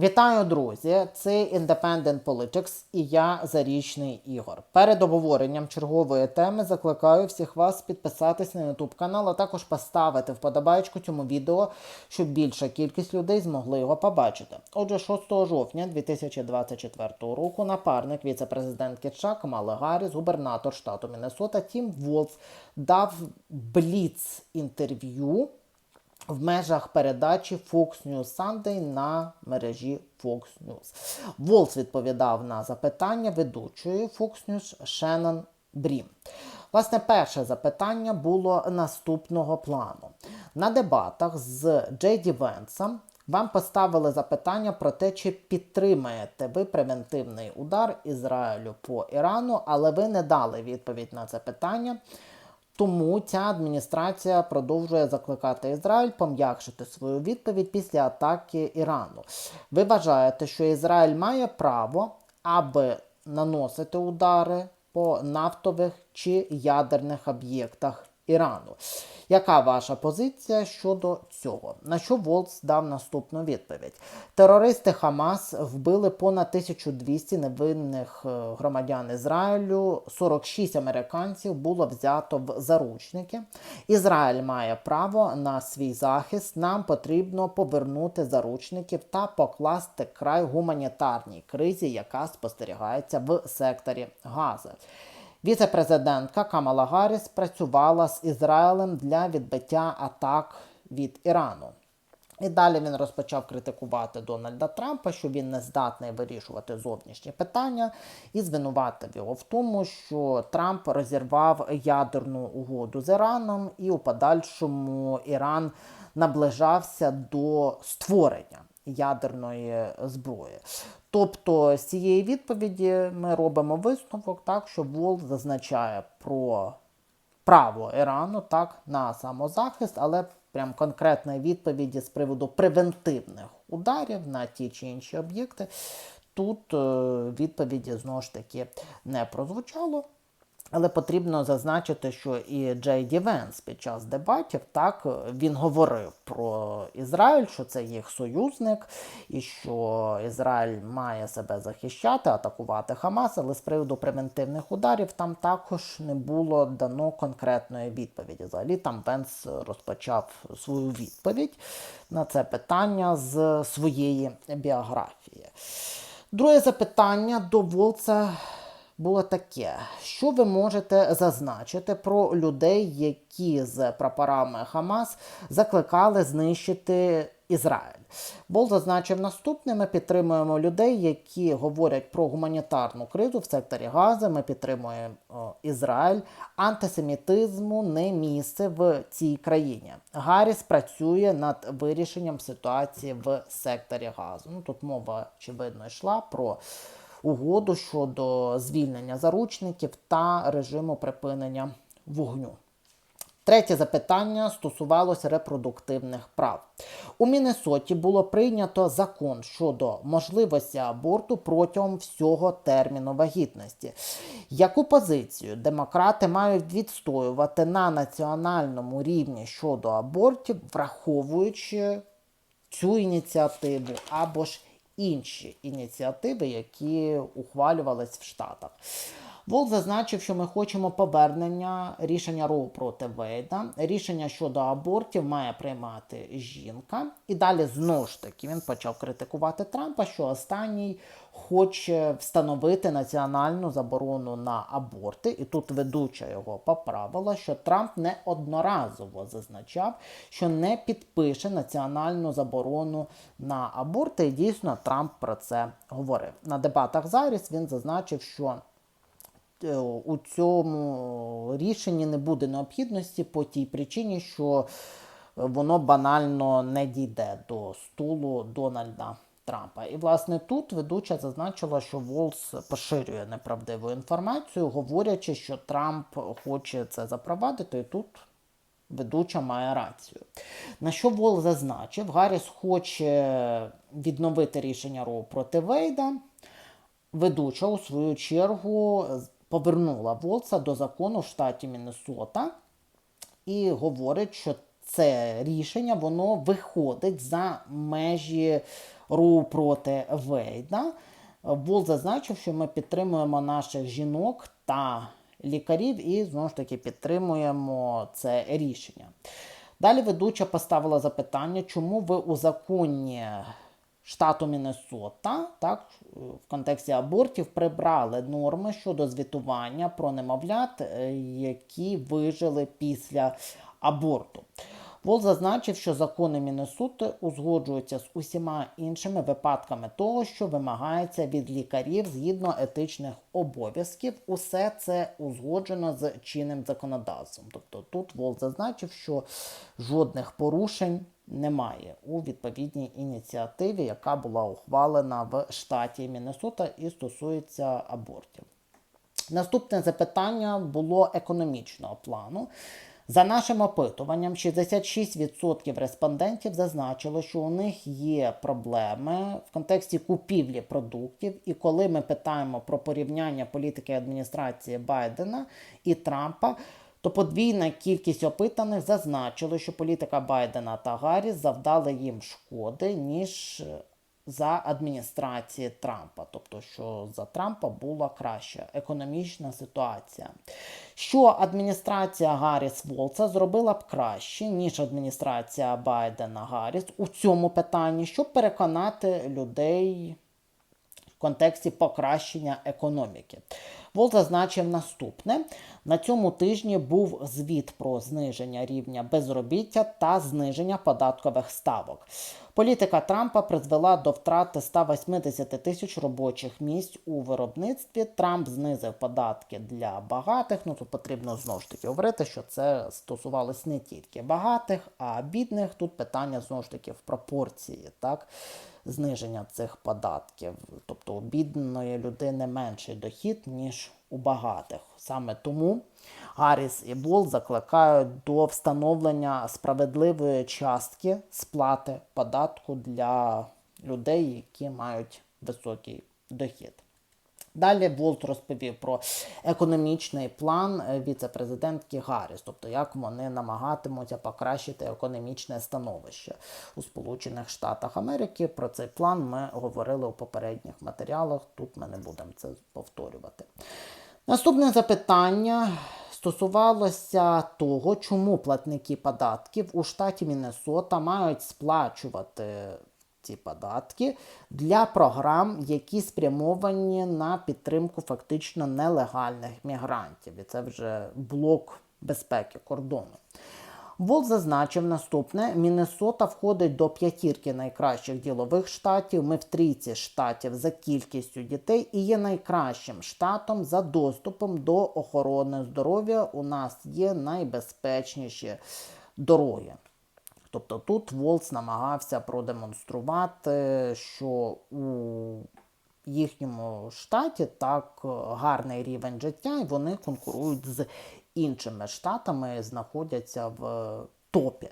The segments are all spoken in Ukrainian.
Вітаю, друзі! Це Independent Politics і я Зарічний Ігор. Перед обговоренням чергової теми закликаю всіх вас підписатись на YouTube канал, а також поставити вподобайку цьому відео, щоб більша кількість людей змогли його побачити. Отже, 6 жовтня 2024 року напарник віце-президентки США Камали Гарріс, губернатор штату Міннесота Тім Волц дав бліц інтерв'ю в межах передачі Fox News Sunday на мережі Fox News. Волс відповідав на запитання ведучої Fox News Шеннон Брім. Власне, перше запитання було наступного плану. На дебатах з Джейді Венсом вам поставили запитання про те, чи підтримаєте ви превентивний удар Ізраїлю по Ірану, але ви не дали відповідь на це питання. Тому ця адміністрація продовжує закликати Ізраїль пом'якшити свою відповідь після атаки Ірану. Ви вважаєте, що Ізраїль має право, аби наносити удари по нафтових чи ядерних об'єктах Ірану. Яка ваша позиція щодо цього? На що Волц дав наступну відповідь? Терористи Хамас вбили понад 1200 невинних е, громадян Ізраїлю, 46 американців було взято в заручники. Ізраїль має право на свій захист. Нам потрібно повернути заручників та покласти край гуманітарній кризі, яка спостерігається в секторі Гази. Віце-президентка Камала Гарріс працювала з Ізраїлем для відбиття атак від Ірану. І далі він розпочав критикувати Дональда Трампа, що він не здатний вирішувати зовнішні питання, і звинуватив його в тому, що Трамп розірвав ядерну угоду з Іраном, і у подальшому Іран наближався до створення ядерної зброї. Тобто з цієї відповіді ми робимо висновок, так що Волк зазначає про право Ірану так на самозахист, але прям конкретної відповіді з приводу превентивних ударів на ті чи інші об'єкти. Тут е, відповіді знову ж таки не прозвучало. Але потрібно зазначити, що і Джей Ді Венс під час дебатів так він говорив про Ізраїль, що це їх союзник, і що Ізраїль має себе захищати, атакувати Хамас, але з приводу превентивних ударів там також не було дано конкретної відповіді. Взагалі там Венс розпочав свою відповідь на це питання з своєї біографії. Друге запитання до Волца було таке: що ви можете зазначити про людей, які з прапорами Хамас закликали знищити Ізраїль? Бол зазначив наступне: ми підтримуємо людей, які говорять про гуманітарну кризу в секторі Гази. Ми підтримуємо Ізраїль. Антисемітизму не місце в цій країні. Гарріс працює над вирішенням ситуації в секторі Газу. Ну тут мова очевидно йшла про угоду щодо звільнення заручників та режиму припинення вогню. Третє запитання стосувалося репродуктивних прав. У Міннесоті було прийнято закон щодо можливості аборту протягом всього терміну вагітності. Яку позицію демократи мають відстоювати на національному рівні щодо абортів, враховуючи цю ініціативу або ж інші ініціативи, які ухвалювались в Штатах. Волк зазначив, що ми хочемо повернення рішення Роу проти Вейда. Рішення щодо абортів має приймати жінка. І далі знову ж таки він почав критикувати Трампа, що останній хоче встановити національну заборону на аборти. І тут ведуча його поправила, що Трамп неодноразово зазначав, що не підпише національну заборону на аборти. І дійсно Трамп про це говорив. На дебатах зараз він зазначив, що у цьому рішенні не буде необхідності по тій причині, що воно банально не дійде до стулу Дональда Трампа. І, власне, тут ведуча зазначила, що Волс поширює неправдиву інформацію, говорячи, що Трамп хоче це запровадити, і тут ведуча має рацію. На що Волс зазначив, Гарріс хоче відновити рішення Роу проти Вейда. Ведуча, у свою чергу, повернула Волца до закону в штаті Міннесота і говорить, що це рішення воно виходить за межі Ру проти Вейда. Волт зазначив, що ми підтримуємо наших жінок та лікарів і знову ж таки підтримуємо це рішення. Далі ведуча поставила запитання, чому ви у законі штату Міннесота, так, в контексті абортів прибрали норми щодо звітування про немовлят, е, які вижили після аборту. Волт зазначив, що закони Міннесоти узгоджуються з усіма іншими випадками того, що вимагається від лікарів згідно етичних обов'язків. Усе це узгоджено з чинним законодавством. Тобто тут Волт зазначив, що жодних порушень немає у відповідній ініціативі, яка була ухвалена в штаті Міннесота і стосується абортів. Наступне запитання було економічного плану. За нашим опитуванням, 66% респондентів зазначило, що у них є проблеми в контексті купівлі продуктів. І коли ми питаємо про порівняння політики адміністрації Байдена і Трампа, то подвійна кількість опитаних зазначило, що політика Байдена та Гарріс завдали їм шкоди, ніж за адміністрації Трампа, тобто, що за Трампа була краща економічна ситуація. Що адміністрація Гарріс Волца зробила б краще, ніж адміністрація Байдена Гарріс у цьому питанні, щоб переконати людей в контексті покращення економіки. Волт зазначив наступне: на цьому тижні був звіт про зниження рівня безробіття та зниження податкових ставок. Політика Трампа призвела до втрати 180 тисяч робочих місць у виробництві. Трамп знизив податки для багатих. Ну тут потрібно знову ж таки говорити, що це стосувалось не тільки багатих, а бідних. Тут питання знову ж таки в пропорції, так зниження цих податків. Тобто у бідної людини менший дохід, ніж у багатих. Саме тому Гарріс і Бол закликають до встановлення справедливої частки сплати податку для людей, які мають високий дохід. Далі Волт розповів про економічний план віце-президентки Гарріс, тобто як вони намагатимуться покращити економічне становище у Сполучених Штатах Америки. Про цей план ми говорили у попередніх матеріалах. Тут ми не будемо це повторювати. Наступне запитання стосувалося того, чому платники податків у штаті Міннесота мають сплачувати ці податки для програм, які спрямовані на підтримку фактично нелегальних мігрантів. І це вже блок безпеки кордону. Волт зазначив наступне: Міннесота входить до п'ятірки найкращих ділових штатів. Ми в трійці штатів за кількістю дітей і є найкращим штатом за доступом до охорони здоров'я. У нас є найбезпечніші дороги. Тобто тут Волц намагався продемонструвати, що у їхньому штаті так гарний рівень життя, і вони конкурують з іншими штатами, знаходяться в топі.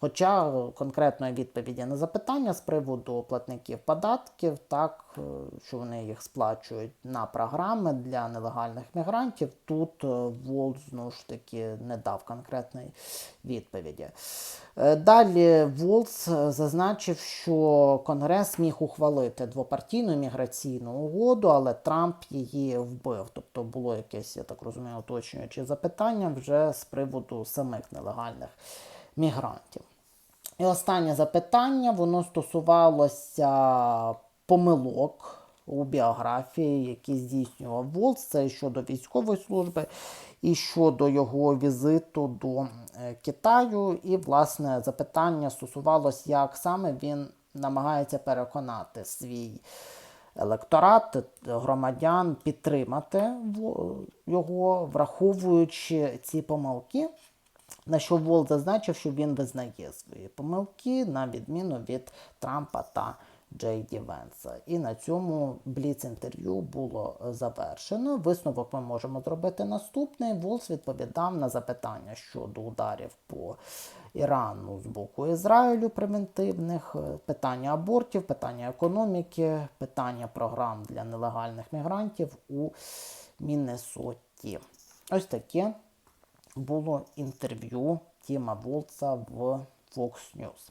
Хоча конкретної відповіді на запитання з приводу платників податків, так е, що вони їх сплачують на програми для нелегальних мігрантів, тут е, Волт знову ж таки не дав конкретної відповіді. Е, далі Волц зазначив, що Конгрес міг ухвалити двопартійну міграційну угоду, але Трамп її вбив. Тобто було якесь, я так розумію, уточнююче запитання вже з приводу самих нелегальних мігрантів. І останнє запитання воно стосувалося помилок у біографії, які здійснював Волц, це щодо військової служби і щодо його візиту до е, Китаю. І, власне, запитання стосувалося, як саме він намагається переконати свій електорат громадян підтримати його, враховуючи ці помилки. На що Волт зазначив, що він визнає свої помилки, на відміну від Трампа та Джей Ді Венса. І на цьому бліц-інтерв'ю було завершено. Висновок ми можемо зробити наступний. Волс відповідав на запитання щодо ударів по Ірану з боку Ізраїлю превентивних, питання абортів, питання економіки, питання програм для нелегальних мігрантів у Міннесоті. Ось таке було інтерв'ю Тіма Волца в Fox News.